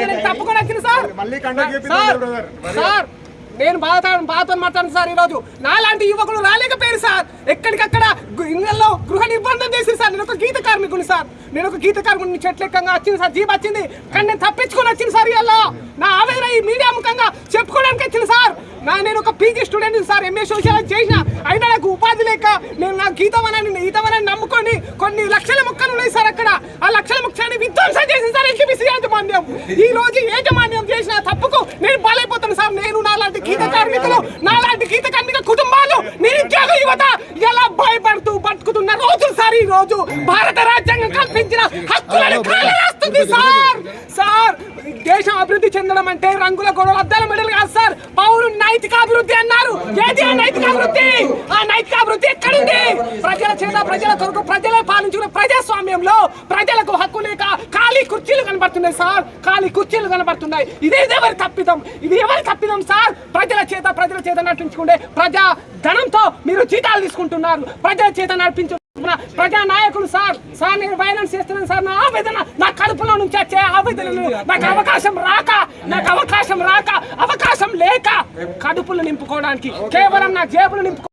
నేను తప్పకుండా వచ్చింది సార్. సార్ సార్ నేను బాధ బాధతో మాట్లాడుతాను సార్ ఈరోజు. నాలాంటి యువకులు రాలేకపోయారు సార్. ఎక్కడికక్కడ ఇళ్ళలో గృహ నిర్బంధం చేసింది సార్. నేను ఒక గీత కార్మికుని సార్. నేను ఒక గీత కార్మికుని చెట్లెక్కంగా వచ్చింది సార్. జీప్ వచ్చింది. కానీ నేను తప్పించుకొని వచ్చింది సార్ ఇవాళ. నా ఆవేదన ఈ మీడియా ముఖంగా చెప్పుకోవడానికి వచ్చింది సార్. నా నేను ఒక PG student sir. MA social చేసిన. అయినా నాకు ఉపాధి లేక నేను నా గీతవనాన్ని ఈతవనాన్ని నమ్ముకొని కొన్ని లక్షల మొక్కలు ఉన్నాయి సార్ అక్కడ. ఆ లక్షల మొక్కని విధ్వంసం చేసింది సార్ ఎల్టీబీసీ యాజమాన్యం. ఈ రోజు యాజమాన్యం చేసిన తప్పుకు నేను బలైపోతాను సార్. నేను నాలాంటి గీత కార్మికులు నాలాంటి గీత కార్మిక కుటుంబాలు నిరుద్యోగ యువత ఎలా భయపడుతూ బతుకుతున్న రోజు సార్ ఈ రోజు? భారత రాజ్యాంగం కల్పించిన హక్కులను కాలరాస్తుంది సార్. సార్ దేశం అభివృద్ధి చెందడం అంటే రంగుల గొడవలు అద్దాల మెడలు కాదు సార్. పౌరు నైతిక అభివృద్ధి అన్నారు. ఏది ఆ నైతిక అభివృద్ధి? ఆ నైతిక అభివృద్ధి ఎక్కడుంది? చేత ప్రజల కొరకు ప్రజలే పాలించుకునే ప్రజాస్వామ్యంలో ప్రజలకు హక్కు లేక ఖాళీ కుర్చీలు కనబడుతున్నాయి సార్. ఖాళీ కుర్చీలు కనబడుతున్నాయి. ఇది ఎవరి తప్పిదం? ఇది ఎవరి తప్పిదం సార్? ప్రజల చేత ప్రజల చేత నటించుకుంటే ప్రజా ధనంతో మీరు జీతాలు తీసుకుంటున్నారు. ప్రజల చేత నడిపించు ప్రజా నాయకులు సార్. సార్ నేను వైలెన్స్ చేస్తున్నాను సార్. నా ఆవేదన నా కడుపులో నుంచి వచ్చే ఆవేదనలు నాకు అవకాశం రాక నాకు అవకాశం రాక అవకాశం లేక కడుపులు నింపుకోవడానికి కేవలం నా జేబులు నింపుకో